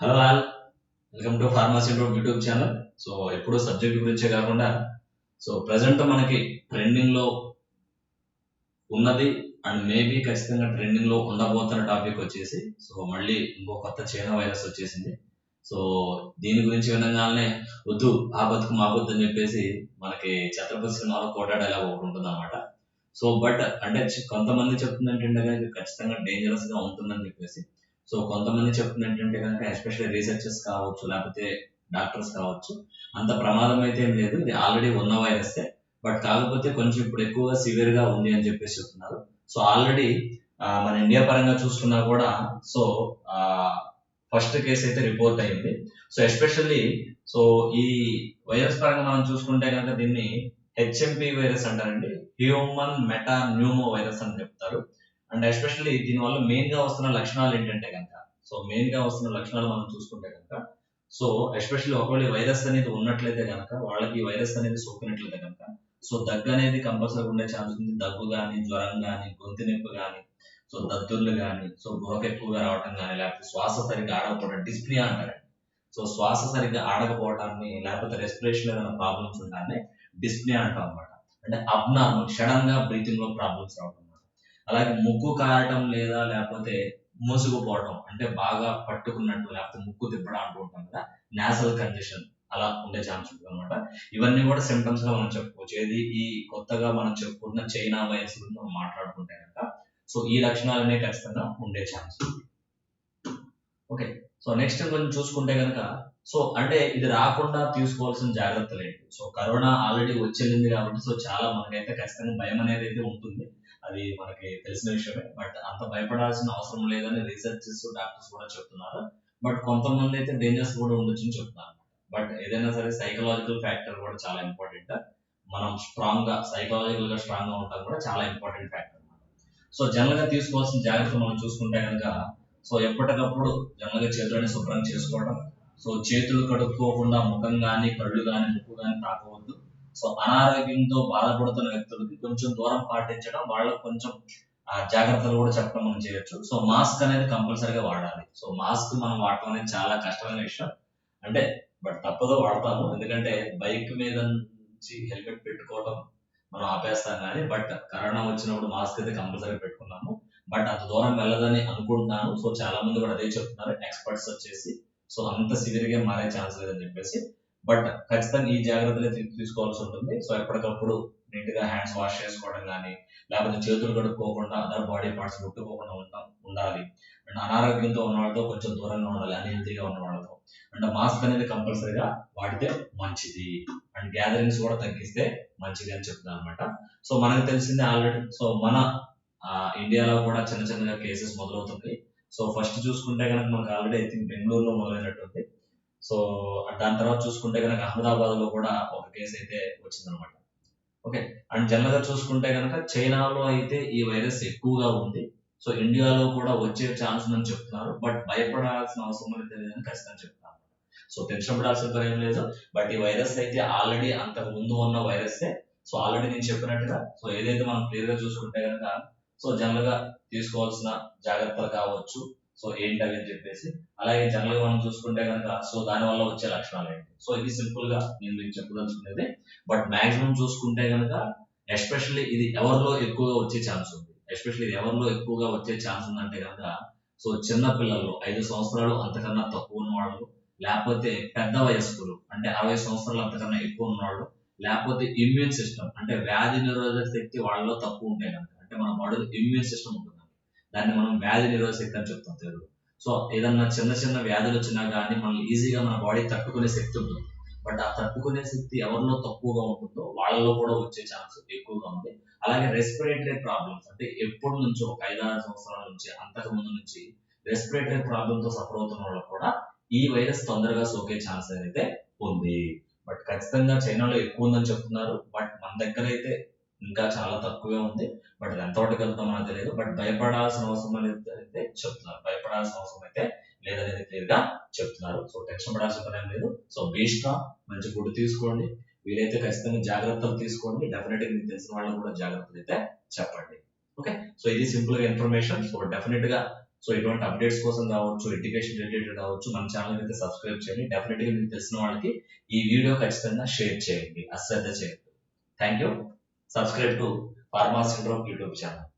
Hello all welcome to pharmacy intro YouTube channel so ఎప్పుడు subject గురించే కాకుండా so present మనకి ట్రెండింగ్లో ఉన్నది అండ్ మేబీ ఖచ్చితంగా ట్రెండింగ్లో ఉండబోతున్న టాపిక్ వచ్చేసి సో మళ్ళీ ఇంకో కొత్త చైనా వైరస్ వచ్చేసింది. సో దీని గురించి వినగానే వద్దు ఆ బతుకు మా బతుకు అని చెప్పేసి మనకి ఛత్రపతి సినిమాలో కోటా డైలాగ్ ఒకటి ఉంటుంది అనమాట సో బట్ అంటే కొంతమంది చెప్తుంది ఏంటంటే ఖచ్చితంగా డేంజరస్గా ఉంటుందని చెప్పేసి సో కొంతమంది చెప్తుంది ఏంటంటే కనుక ఎస్పెషల్లీ రీసెర్చర్స్ కావచ్చు లేకపోతే డాక్టర్స్ కావచ్చు అంత ప్రమాదం అయితే ఏం లేదు. ఇది ఆల్రెడీ ఉన్న వైరస్ బట్ కాకపోతే కొంచెం ఇప్పుడు ఎక్కువగా సివియర్గా ఉంది అని చెప్పేసి చెప్తున్నారు. సో ఆల్రెడీ మన ఇండియా పరంగా చూసుకున్నా కూడా సో ఫస్ట్ కేసు అయితే రిపోర్ట్ అయింది. సో ఎస్పెషల్లీ సో ఈ వైరస్ పరంగా మనం చూసుకుంటే కనుక దీన్ని హెచ్ఎంపి వైరస్ అంటారండి హ్యూమన్ మెటా న్యూమో వైరస్ అని చెప్తారు. అండ్ ఎస్పెషల్లీ దీనివల్ల మెయిన్గా వస్తున్న లక్షణాలు ఏంటంటే కనుక సో మెయిన్గా వస్తున్న లక్షణాలు మనం చూసుకుంటే కనుక సో ఎస్పెషల్లీ ఒకవేళ వైరస్ అనేది ఉన్నట్లయితే కనుక వాళ్ళకి వైరస్ అనేది సోకినట్లయితే కనుక సో దగ్గు అనేది కంపల్సరీ ఉండే ఛాన్స్ ఉంది. దగ్గు కానీ జ్వరం కానీ గొంతు నొప్పి కానీ సో దద్దుర్లు కానీ సో గురక ఎక్కువగా రావటం కానీ లేకపోతే శ్వాస సరిగ్గా ఆడకపోవడం డిస్ప్నియా అంటారండి సో శ్వాస సరిగ్గా ఆడకపోవటాన్ని లేకపోతే రెస్పిరేషన్ ఏదైనా ప్రాబ్లమ్స్ ఉంటానే డిస్ప్నియా అంటాం అనమాట అంటే అబ్నార్మల్ సడన్గా బ్రీతింగ్లో ప్రాబ్లమ్స్ రావడం అలాగే ముక్కు కారటం లేదా లేకపోతే మోసుకుపోవడం అంటే బాగా పట్టుకున్నట్టు లేకపోతే ముక్కు తిప్పడం అంటూ ఉంటాం కదా నేసల్ కండిషన్ అలా ఉండే ఛాన్స్ ఉంటుంది అనమాట ఇవన్నీ కూడా సిమ్టమ్స్గా మనం చెప్పుకోవచ్చు. ఏది ఈ కొత్తగా మనం చెప్పుకుంటున్న చైనా వైరస్ గురించి మనం మాట్లాడుకుంటే కనుక సో ఈ లక్షణాలనే ఖచ్చితంగా ఉండే ఛాన్స్ ఓకే. సో నెక్స్ట్ కొంచెం చూసుకుంటే కనుక సో అంటే ఇది రాకుండా తీసుకోవాల్సిన జాగ్రత్తలు ఏంటి? సో కరోనా ఆల్రెడీ వచ్చేసింది కాబట్టి సో చాలా మనకైతే ఖచ్చితంగా భయం అనేది అయితే ఉంటుంది. అది మనకి తెలిసిన విషయమే. బట్ అంత భయపడాల్సిన అవసరం లేదని రీసెర్చర్స్ డాక్టర్స్ కూడా చెప్తున్నారు. బట్ కొంతమంది అయితే డేంజర్స్ కూడా ఉండొచ్చు అని చెప్తున్నారు. బట్ ఏదైనా సరే సైకలాజికల్ ఫ్యాక్టర్ కూడా చాలా ఇంపార్టెంట్ మనం స్ట్రాంగ్గా సైకలాజికల్గా స్ట్రాంగ్గా ఉండటం కూడా చాలా ఇంపార్టెంట్ ఫ్యాక్టర్ సో జనరల్గా తీసుకోవాల్సిన జాగ్రత్తలు మనం చూసుకుంటే కనుక సో ఎప్పటికప్పుడు జనరల్గా చేతులని శుభ్రం చేసుకోవడం. సో చేతులు కడుక్కోకుండా ముఖం కానీ కళ్ళు కానీ ముక్కు కానీ తాకవద్దు. సో అనారోగ్యంతో బాధపడుతున్న వ్యక్తులకి కొంచెం దూరం పాటించడం వాళ్ళకి కొంచెం జాగ్రత్తలు కూడా చెప్పడం మనం చేయొచ్చు. సో మాస్క్ అనేది కంపల్సరీగా వాడాలి. సో మాస్క్ మనం వాడటం అనేది చాలా కష్టమైన విషయం. అంటే బట్ తప్పదో వాడతాము. ఎందుకంటే బైక్ మీద నుంచి హెల్మెట్ పెట్టుకోవడం మనం ఆపేస్తాం కానీ బట్ కరోనా వచ్చినప్పుడు మాస్క్ అయితే కంపల్సరీ పెట్టుకున్నాము. బట్ అంత దూరం వెళ్ళదని అనుకుంటున్నాను. సో చాలా మంది కూడా అదే చెప్తున్నారు. ఎక్స్పర్ట్స్ వచ్చేసి సో అంత సివియర్గా మారే ఛాన్స్ లేదని చెప్పేసి. బట్ ఖచ్చితంగా ఈ జాగ్రత్తలు తీసుకోవాల్సి ఉంటుంది. సో ఎప్పటికప్పుడు నీట్గా హ్యాండ్స్ వాష్ చేసుకోవడం కానీ లేకపోతే చేతులు కడుక్కోకుండా అదర్ బాడీ పార్ట్స్ ముట్టుకోకుండా ఉంటాం ఉండాలి. అండ్ అనారోగ్యంతో ఉన్న వాళ్ళతో కొంచెం దూరంగా ఉండాలి అన్హెల్తీగా ఉన్న వాళ్ళతో. అండ్ మాస్క్ అనేది కంపల్సరీగా వాడితే మంచిది. అండ్ గ్యాదరింగ్స్ కూడా తగ్గిస్తే మంచిది అని చెప్తున్నాను అనమాట సో మనకు తెలిసిందే ఆల్రెడీ సో మన ఇండియాలో కూడా చిన్న చిన్నగా కేసెస్ మొదలవుతుంది సో ఫస్ట్ చూసుకుంటే కనుక మనకు ఆల్రెడీ ఐ థింక్ బెంగళూరులో మొదలైనట్టుంది. సో దాని తర్వాత చూసుకుంటే కనుక అహ్మదాబాద్లో కూడా ఒక కేసు అయితే వచ్చిందనమాట ఓకే. అండ్ జనరల్గా చూసుకుంటే కనుక చైనాలో అయితే ఈ వైరస్ ఎక్కువగా ఉంది. సో ఇండియాలో కూడా వచ్చే ఛాన్స్ ఉందని చెప్తున్నారు. బట్ భయపడాల్సిన అవసరం అయితే లేదని ఖచ్చితంగా చెప్తున్నారు. సో టెన్షన్ పడాల్సిన పని ఏం లేదు. బట్ ఈ వైరస్ అయితే ఆల్రెడీ అంతకు ముందు ఉన్న వైరస్ సో ఆల్రెడీ నేను చెప్పినట్టుగా సో ఏదైతే మనం క్లియర్గా చూసుకుంటే కనుక సో జనరల్గా తీసుకోవాల్సిన జాగ్రత్తలు కావచ్చు. సో ఏంటి అని చెప్పేసి. అలాగే జనరల్గా మనం చూసుకుంటే కనుక సో దాని వల్ల వచ్చే లక్షణాలు ఏంటి? సో ఇది సింపుల్గా నేను మీకు చెప్పదలుచుకునేది. బట్ మాక్సిమం చూసుకుంటే కనుక ఎస్పెషల్లీ ఇది ఎవరిలో ఎక్కువగా వచ్చే ఛాన్స్ ఉంది. ఎస్పెషల్లీ ఇది ఎవరిలో ఎక్కువగా వచ్చే ఛాన్స్ ఉందంటే కనుక సో చిన్న పిల్లలు ఐదు సంవత్సరాలు అంతకన్నా తక్కువ ఉన్నవాళ్ళు లేకపోతే పెద్ద వయస్కులు అంటే అరవై సంవత్సరాలు అంతకన్నా ఎక్కువ ఉన్నవాళ్ళు లేకపోతే ఇమ్యూన్ సిస్టమ్ అంటే వ్యాధి నిరోధక శక్తి వాళ్ళలో తక్కువ ఉంటాయి కనుక అంటే మన బాడీలో ఇమ్యూన్ సిస్టమ్ ఉంటుంది. దాన్ని మనం వ్యాధి నిరోధశక్తి అని చెప్తాం తెలుగు. సో ఏదన్నా చిన్న చిన్న వ్యాధులు వచ్చినా కానీ మనం ఈజీగా మన బాడీ తట్టుకునే శక్తి ఉంటుంది. బట్ ఆ తట్టుకునే శక్తి ఎవరిలో తక్కువగా ఉంటుందో వాళ్ళలో కూడా వచ్చే ఛాన్స్ ఎక్కువగా ఉంది. అలాగే రెస్పిరేటరీ ప్రాబ్లమ్స్ అంటే ఎప్పటి నుంచో ఒక ఐదారు సంవత్సరాల నుంచి అంతకు ముందు నుంచి రెస్పిరేటరీ ప్రాబ్లమ్తో సఫర్ అవుతున్న వాళ్ళకు కూడా ఈ వైరస్ తొందరగా సోకే ఛాన్స్ అయితే ఉంది. బట్ ఖచ్చితంగా చైనాలో ఎక్కువ ఉందని చెప్తున్నారు. బట్ మన దగ్గర అయితే ఇంకా చాలా తక్కువే ఉంది. బట్ అది ఎంతవరకు వెళ్తామో నాకు తెలియదు. బట్ భయపడాల్సిన అవసరం అనేది అయితే చెప్తున్నారు. భయపడాల్సిన అవసరం అయితే లేదనేది క్లియర్గా చెప్తున్నారు. సో టెన్షన్ పడాల్సిన పని ఏం లేదు. సో బీ స్ట్రాంగ్ మంచి గుడ్ తీసుకోండి. వీలైతే ఖచ్చితంగా జాగ్రత్తలు తీసుకోండి. డెఫినెట్గా మీకు తెలిసిన వాళ్ళకి కూడా జాగ్రత్తలు అయితే చెప్పండి. ఓకే? సో ఇది సింపుల్గా ఇన్ఫర్మేషన్. సో డెఫినెట్గా సో ఇటువంటి అప్డేట్స్ కోసం కావచ్చు ఎడ్యుకేషన్ రిలేటెడ్ కావచ్చు మన ఛానల్ అయితే సబ్స్క్రైబ్ చేయండి. డెఫినెట్గా మీకు తెలిసిన వాళ్ళకి ఈ వీడియో ఖచ్చితంగా షేర్ చేయండి. అశ్రద్ధ చేయండి. Thank you subscribe to pharma syndrome YouTube channel.